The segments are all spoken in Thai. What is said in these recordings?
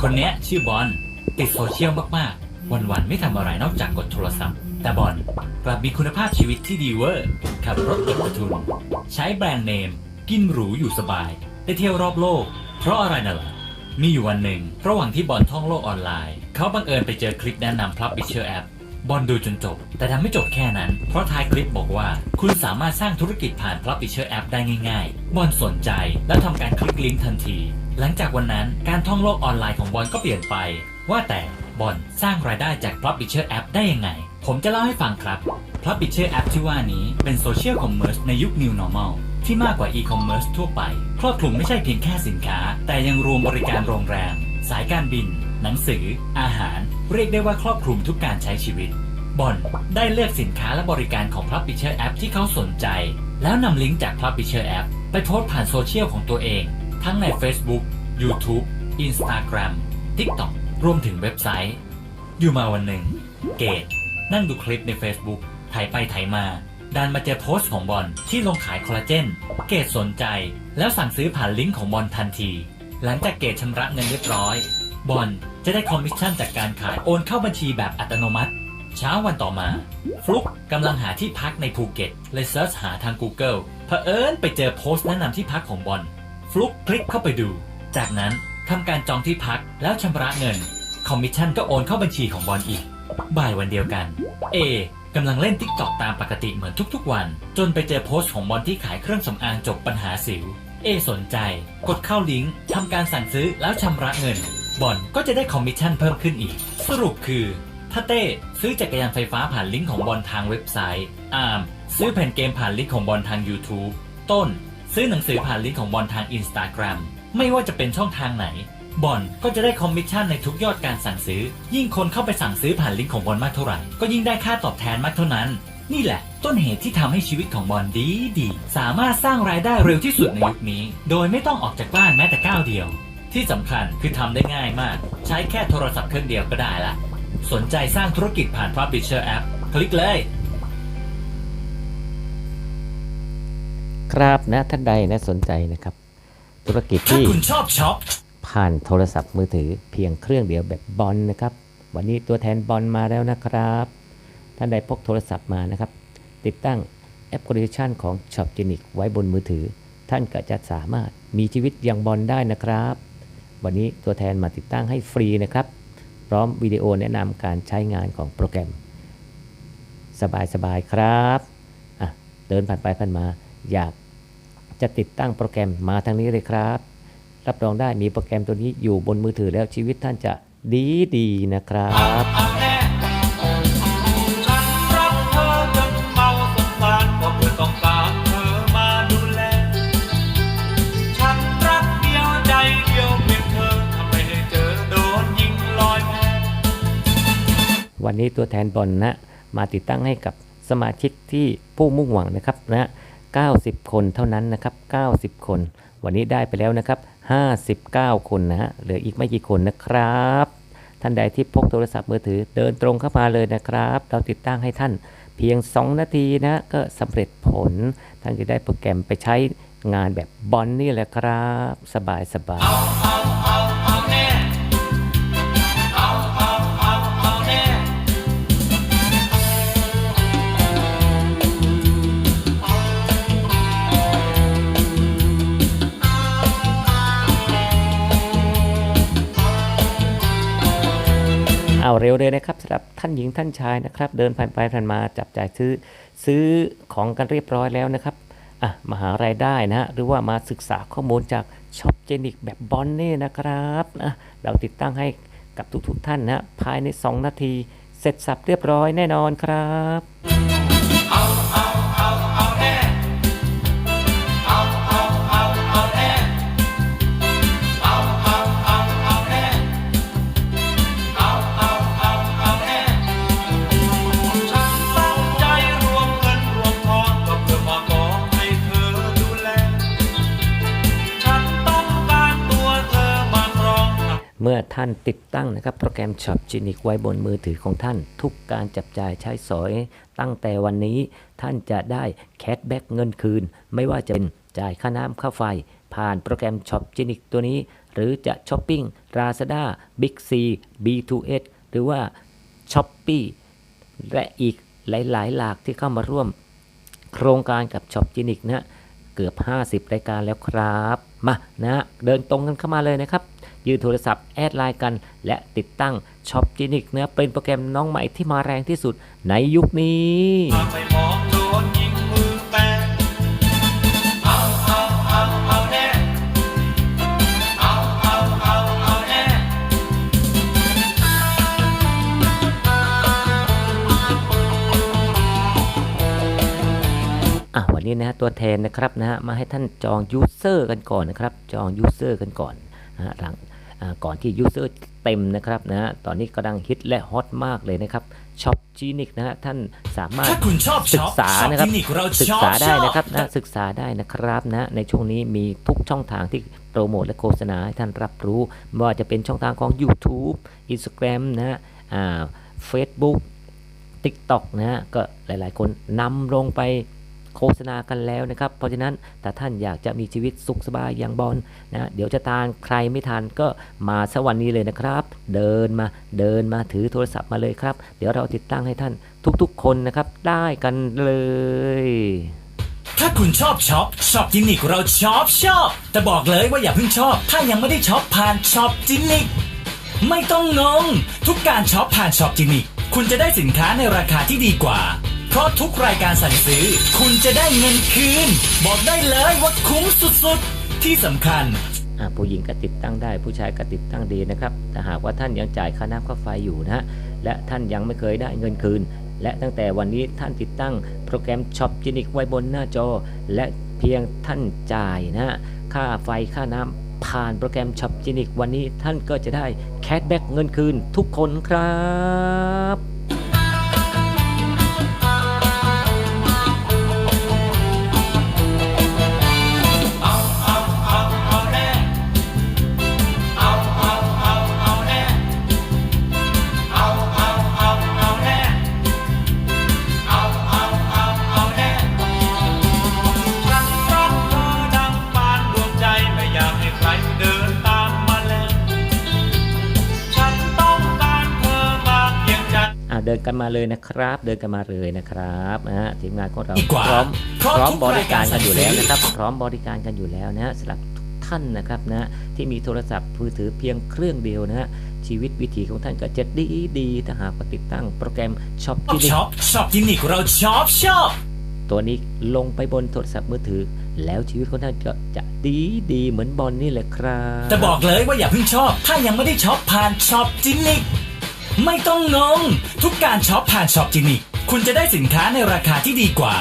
คนเนี้ยชื่อบอลติดโซเชียลมากๆ วันๆไม่ทำอะไรนอกจากกดโทรศัพท์ แต่บอลกลับมีคุณภาพชีวิตที่ดีเวอร์ ขับรถเก็บกระทุน ใช้แบรนด์เนม กินหรูอยู่สบาย ได้เที่ยวรอบโลก เพราะอะไรน่ะล่ะมีอยู่วันหนึ่ง ระหว่างที่บอลท่องโลกออนไลน์ เขาบังเอิญไปเจอคลิปแนะนำ Publisher App บอลดูจนจบ แต่ทำไม่จบแค่นั้น เพราะท้ายคลิปบอกว่า คุณสามารถสร้างธุรกิจผ่าน Publisher App ได้ง่าย ๆ บอลสนใจ และทำการคลิกลิงก์ทันที หลังจากวันนั้นการท่องโลกออนไลน์ของบอลก็เปลี่ยนไป ว่าแต่บอลสร้างรายได้จาก Publisher App ได้ยังไง ผมจะเล่าให้ฟังครับ Publisher App ที่ว่านี้เป็นโซเชียลคอมเมอร์สในยุค New Normal ที่มากกว่า e-commerce ทั่วไป ครอบคลุมไม่ใช่เพียงแค่สินค้า แต่ยังรวมบริการโรงแรม สายการบิน หนังสือ อาหาร เรียกได้ว่าครอบคลุมทุกการใช้ชีวิต บอลได้เลือกสินค้าและบริการของ Publisher App ที่เขาสนใจ แล้วนำลิงก์จาก Publisher App ไปโพสต์ผ่านโซเชียลของตัวเอง ทั้งใน Facebook YouTube Instagram TikTok รวมถึงเว็บไซต์ อยู่มาวันหนึ่ง เกดนั่งดูคลิปใน Facebook ถ่ายไปถ่ายมาดันมาเจอโพสต์ของบอลที่ลงขายคอลลาเจน เกดสนใจ แล้วสั่งซื้อผ่านลิงก์ของบอลทันที หลังจากเกดชำระเงินเรียบร้อย บอลจะได้คอมมิชชั่นจากการขายโอนเข้าบัญชีแบบอัตโนมัติ เช้าวันต่อมา ฟลุกกำลังหาที่พักในภูเก็ตเลยเซิร์ชหาทาง Google เผอิญไปเจอโพสต์แนะนำที่พักของบอลฟลุกคลิกเข้าไปดู จากนั้นทำการจองที่พักแล้วชำระเงิน คอมมิชชั่นก็โอนเข้าบัญชีของบอลอีก บ่ายวันเดียวกัน เอกำลังเล่น t ิ k t o k ตามปกติเหมือนทุกๆวัน จนไปเจอโพสต์ของบอลที่ขายเครื่องสำอางจบปัญหาสิว เอสนใจ กดเข้าลิงก์ทำการสั่งซื้อแล้วชำระเงิน บอลก็จะได้คอมมิชชั่นเพิ่มขึ้นอีก สรุปคือ ถ้าเต้ซื้อจักรยานไฟฟ้าผ่านลิงก์ของบอลทางเว็บไซต์ อาร์มซื้อแผ่นเกมผ่านลิงก์ของบอลทาง YouTube ต้น ซื้อหนังสือผ่านลิงก์ของบอลทาง Instagram ไม่ว่าจะเป็นช่องทางไหน บอลก็จะได้คอมมิชชั่นในทุกยอดการสั่งซื้อ ยิ่งคนเข้าไปสั่งซื้อผ่านลิงก์ของบอลมากเท่าไหร่ ก็ยิ่งได้ค่าตอบแทนมากเท่านั้น นี่แหละ ต้นเหตุที่ทำให้ชีวิตของบอลดีดี สามารถสร้างรายได้เร็วที่สุดในยุคนี้ โดยไม่ต้องออกจากบ้านแม้แต่ก้าวเดียว ที่สำคัญคือทำได้ง่ายมาก ใช้แค่โทรศัพท์เครื่องเดียวก็ได้ละ สนใจสร้างธุรกิจผ่าน Publisher App คลิกเลย ครับนะท่านใดนะสนใจนะครับ ธุรกิจถ้าที่คุณชอบช็อป ผ่านโทรศัพท์มือถือเพียงเครื่องเดียวแบบบอลนะครับ วันนี้ตัวแทนบอลมาแล้วนะครับ ท่านใดพกโทรศัพท์มานะครับ ติดตั้งแอปพลิเคชันของ Shop g e n i c ไว้บนมือถือ ท่านก็จะสามารถมีชีวิตอย่างบอลได้นะครับ วันนี้ตัวแทนมาติดตั้งให้ฟรีนะครับ พร้อมวิดีโอแนะนำการใช้งานของโปรแกรม สบายๆครับอะเดินผ่านไปผ่านมา อยากจะติดตั้งโปรแกรมมาทางนี้เลยครับ รับรองได้มีโปรแกรมตัวนี้อยู่บนมือถือแล้วชีวิตท่านจะดีดีๆนะครับ นี้ตัวแทนบอลนะมาติดตั้งให้กับสมาชิกที่ผู้มุ่งหวังนะครับนะ90 คนเท่านั้นนะครับ 90 คน วันนี้ได้ไปแล้วนะครับ 59 คนนะฮะเหลืออีกไม่กี่คนนะครับ ท่านใดที่พกโทรศัพท์มือถือเดินตรงเข้ามาเลยนะครับ เราติดตั้งให้ท่านเพียง 2 นาทีนะก็สำเร็จผล ท่านจะได้โปรแกรมไปใช้งานแบบบอลนี่แหละครับ สบายสบาย เอาเร็วเลยนะครับสำหรับท่านหญิงท่านชายนะครับ เดินผ่านไปผ่านมาจับจ่ายซื้อซื้อของกันเรียบร้อยแล้วนะครับอะมาหารายได้นะฮะหรือว่ามาศึกษาข้อมูลจากช็อปเจนิกแบบบอลนี่นะครับนะเราติดตั้งให้กับทุกๆท่านนะฮะภายใน 2 นาที เสร็จสับเรียบร้อยแน่นอนครับ ท่านติดตั้งนะครับโปรแกรม Shop g e n i c ไว้บนมือถือของท่าน ทุกการจับจ่ายใช้สอยตั้งแต่วันนี้ท่านจะได้แคชแบ็กเงินคืน ไม่ว่าจะเป็นจ่ายค่าน้ำค่าไฟ ผ่านโปรแกรม Shop g e n i c ตัวนี้ หรือจะช้อปปิ้ง Lazada Big C B2S หรือว่า s h o p e e และอีกหลายๆ หลากที่เข้ามาร่วม โครงการกับช็อปจินิกนะเกือบ 50 รายการแล้วครับ มานะเดินตรงกันเข้ามาเลยนะครับ ยืนโทรศัพท์แอดไลน์กัน และติดตั้งช็อปจินิกเนะเป็นโปรแกรมน้องใหม่ที่มาแรงที่สุดในยุคนี้ถ้าไม่มองโดนยิงมือแปรเอาเอาเอาเอาแน่เอาเอาเอาเอาแน่อะวันนี้นะฮะตัวแทนนะครับนะฮะมาให้ท่านจองยูเซอร์กันก่อนนะครับ จองยูเซอร์กันก่อนนะฮะหลัง ก่อนที่ยูเซอร์เต็มนะครับนะฮะตอนนี้กำลังฮิตและฮอตมากเลยนะครับช็อปจีนิกนะฮะท่านสามารถถ้าคุณชอบศึช็กอปษานะครับช็อปคลินิกเราศึกชอบษาได้ชอบนะครับนะศึกษาได้นะครับนะในช่วงนี้มีทุกช่องทางที่โปรโมทและโฆษณาให้ท่านรับรู้ไม่ว่าจะเป็นช่องทางของ YouTube Instagram นะฮะอ่า Facebook TikTok นะฮะก็หลายๆ คนนำลงไป โฆษณากันแล้วนะครับ เพราะฉะนั้นแต่ท่านอยากจะมีชีวิตสุขสบายอย่างบอลนะเดี๋ยวจะทานใครไม่ทานก็มาสวันนี้เลยนะครับ เดินมาเดินมาถือโทรศัพท์มาเลยครับ เดี๋ยวเราติดตั้งให้ท่านทุกๆ คนนะครับได้กันเลย ถ้าคุณชอบช็อปช็อปจินิกเราชอบชอบแต่บอกเลยว่าอย่าเพิ่งชอบถ้ายังไม่ได้ช็อปผ่านช็อปจินิกไม่ต้องงงทุกการช็อปผ่านช็อปจินิกคุณจะได้สินค้าในราคาที่ดีกว่า เพราะทุกรายการสั่งซื้อ คุณจะได้เงินคืน บอกได้เลยว่าคุ้มสุดๆ ที่สำคัญ อ่าผู้หญิงก็ติดตั้งได้ ผู้ชายก็ติดตั้งดีนะครับแต่หากว่าท่านยังจ่ายค่าน้ำค่าไฟอยู่นะฮะและท่านยังไม่เคยได้เงินคืน และตั้งแต่วันนี้ท่านติดตั้งโปรแกรมช็อปจินิกไว้บนหน้าจอ และเพียงท่านจ่ายนะฮะค่าไฟค่าน้ำผ่านโปรแกรมช็อปจินิกวันนี้ท่านก็จะได้แคชแบ็กเงินคืนทุกคนครับ เดินกันมาเลยนะครับ เดินกันมาเลยนะครับนะฮะทีมงานของเราดีกว่าพร้อมเพราะพร้อมทุกบริการกันอยู่แล้วรายการนะครับ พร้อมบริการกันอยู่แล้วนะฮะสำหรับทุกท่านนะครับนะที่มีโทรศัพท์มือถือเพียงเครื่องเดียวนะฮะชีวิตวิถีของท่านก็จะดีดีๆถ้าหากว่าติดตั้งโปรแกรมช็อปชอบที่ช็อปช็อปจินิกเราชอบชอบตัวนี้ลงไปบนโทรศัพท์มือถือ แล้วชีวิตของท่านก็จะดีดีๆเหมือนบอลนี่แหละครับ แต่บอกเลยว่าอย่าเพิ่งชอบ ถ้ายังไม่ได้ช็อปผ่านช็อปจินิก ไม่ต้องงง ทุกการช็อปผ่านช็อปจินิก คุณจะได้สินค้าในราคาที่ดีกว่า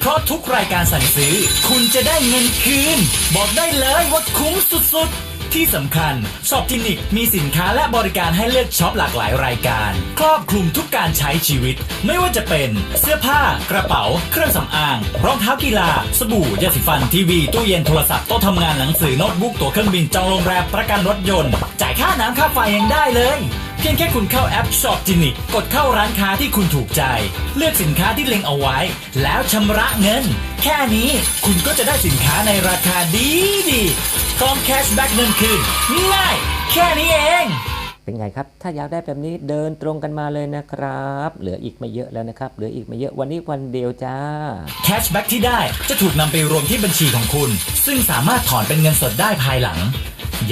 เพราะทุกรายการสั่งซื้อ คุณจะได้เงินคืน บอกได้เลยว่าคุ้มสุดๆ ที่สำคัญช็อปจินิกมีสินค้าและบริการให้เลือกช็อปหลากหลายรายการ ครอบคลุมทุกการใช้ชีวิต ไม่ว่าจะเป็นเสื้อผ้า กระเป๋า เครื่องสำอาง รองเท้ากีฬา สบู่ยาสีฟันทีวี ตู้เย็นโทรศัพท์โต๊ะทำงานหนังสือโน้ตบุ๊กตั๋วเครื่องบินจองโรงแรมประกันรถยนต์ จ่ายค่าน้ำค่าไฟยังได้เลย พียงแค่คุณเข้าแอปช็อปจินิกกดเข้าร้านค้าที่คุณถูกใจ เลือกสินค้าที่เล็งเอาไว้ แล้วชำระเงิน แค่นี้คุณก็จะได้สินค้าในราคาดีดีๆพร้อมแคชแบ็กเงินคืนง่ายๆแค่นี้เองเป็นไงครับ ถ้าอยากได้แบบนี้เดินตรงกันมาเลยนะครับ เหลืออีกไม่เยอะแล้วนะครับ เหลืออีกไม่เยอะวันนี้วันเดียวจ้า แคชแบ็กที่ได้จะถูกนำไปรวมที่บัญชีของคุณ ซึ่งสามารถถอนเป็นเงินสดได้ภายหลัง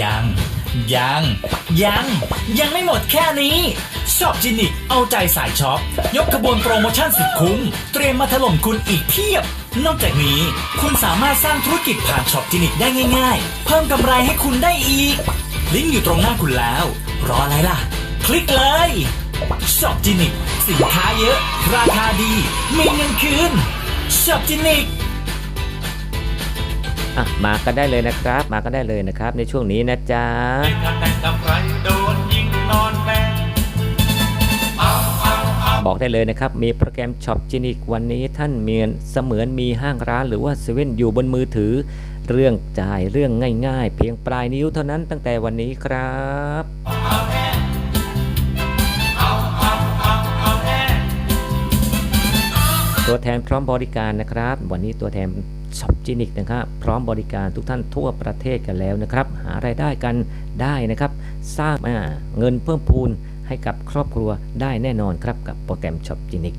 ยัง ยัง ยัง ยังไม่หมดแค่นี้ช็อปจินิกเอาใจสายช็อป ยกขบวนโปรโมชั่นสุดคุ้ม เตรียมมาถล่มคุณอีกเพียบ นอกจากนี้ คุณสามารถสร้างธุรกิจผ่านช็อปจินิกได้ง่าย ๆ เพิ่มกำไรให้คุณได้อีก ลิงก์อยู่ตรงหน้าคุณแล้ว รออะไรล่ะ คลิกเลยช็อปจินิกสินค้าเยอะ ราคาดี มีเงินคืนช็อปจินิก อะมากันได้เลยนะครับ มากันได้เลยนะครับ ในช่วงนี้นะจ๊ะถ้าแต่งกับใครโดนยิงนอนแบงเอาเอาเอาบอกได้เลยนะครับ มีโปรแกรมช็อปจินิกวันนี้ท่านเมียนเสมือนมีห้างร้านหรือว่าเซเว่นอยู่บนมือถือ เรื่องจ่ายเรื่องง่ายๆ เพียงปลายนิ้วเท่านั้นตั้งแต่วันนี้ครับเอาแน่เอาเอาเอาเอาแน่ตัวแทนพร้อมบริการนะครับ วันนี้ตัวแทน ช็อปจินิกนะครับพร้อมบริการทุกท่านทั่วประเทศกันแล้วนะครับ หารายได้กันได้นะครับ สร้างอ่าเงินเพิ่มพูนให้กับครอบครัวได้แน่นอนครับกับโปรแกรม Shop g e n i c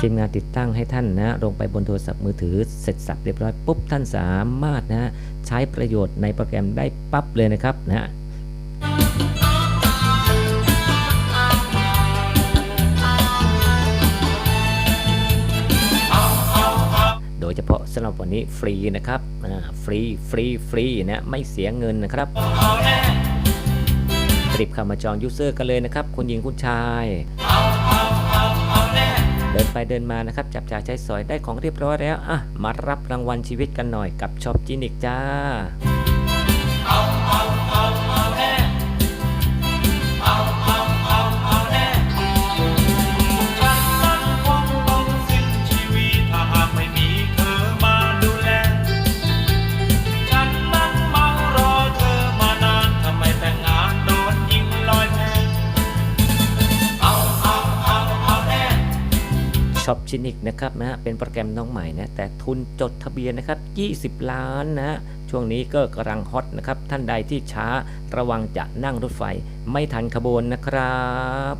ทีมงานติดตั้งให้ท่านนะลงไปบนโทรศัพท์มือถือเสร็จสับเรียบร้อยปุ๊บท่านสามารถนะใช้ประโยชน์ในโปรแกรมได้ปั๊บเลยนะครับนะำหรับวันนี้ฟรีนะครับอ่าฟรีฟรีฟรีนะไม่เสียเงินนะครับรีบเข้ามาจองยูเซอร์กันเลยนะครับ คุณหญิงคุณชายเดินไปเดินมานะครับ จับจ่ายใช้สอยได้ของเรียบร้อยแล้วอะมารับรางวัลชีวิตกันหน่อยกับช็อปจินิกจ้า ชินิกนะครับนะเป็นโปรแกรมน้องใหม่นะแต่ทุนจดทะเบียนนะครับ 20 ล้านนะช่วงนี้ก็กำลังฮอตนะครับ ท่านใดที่ช้าระวังจะนั่งรถไฟไม่ทันขบวนนะครับ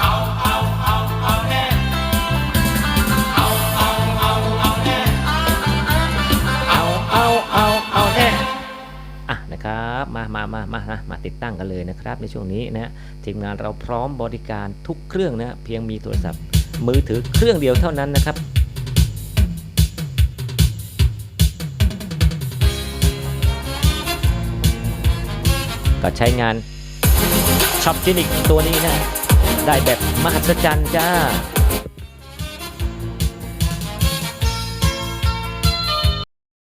เอาเอาเอาเอาแน่เอาเอาเอาเอาแน่เอาเอาเอาเอาแน่อะนะครับมามามามามามาติดตั้งกันเลยนะครับ ในช่วงนี้นะทีมงานเราพร้อมบริการทุกเครื่องนะเพียงมีโทรศัพท์ มือถือเครื่องเดียวเท่านั้นนะครับก็ใช้งานช็อปจินิกตัวนี้นะ ได้แบบมหัศจรรย์จ้า